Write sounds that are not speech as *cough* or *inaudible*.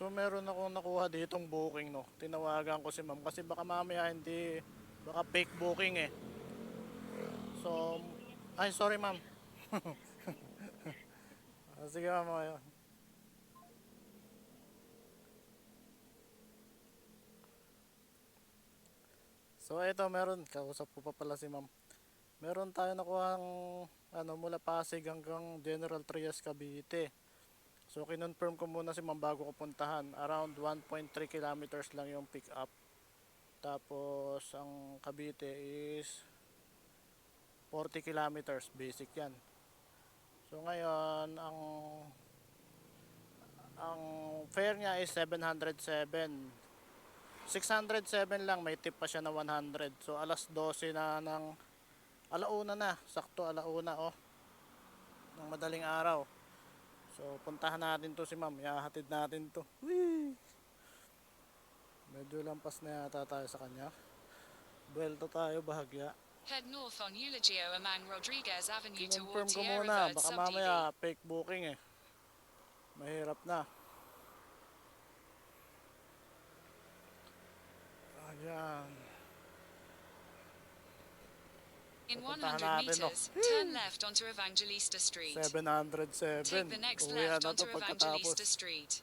So meron akong nakuha ditong booking no. Tinawagan ko si ma'am kasi baka mamaya hindi baka fake booking eh. So ay sorry ma'am. *laughs* Ah, Sige ma'am. So ito meron kausap ko pa pala si ma'am. Meron tayo nakuhang ano mula Pasig hanggang General Trias Cavite. So kinonfirm ko muna si ma'am bago ko puntahan. Around 1.3 kilometers lang yung pick up. Tapos ang Cavite is 40 kilometers basic yan. So ngayon ang ang fare niya is 707. 607 lang may tip pa siya na 100. So alas 12 na ng alauna na, sakto alauna oh. Ng madaling araw. So puntahan natin to si Ma'am, ihahatid natin to. Whee! Medyo lampas na yata tayo sa kanya. Buelto tayo bahagya. Head north on Eulogio Amang Rodriguez Avenue Kinonfirm toward ko muna, baka mamaya fake booking eh. Mahirap na. In Pupuntahan 100 natin, no? meters, turn left onto Evangelista Street. 707. Take the next Uwi left na to onto pagkatapos. Evangelista Street.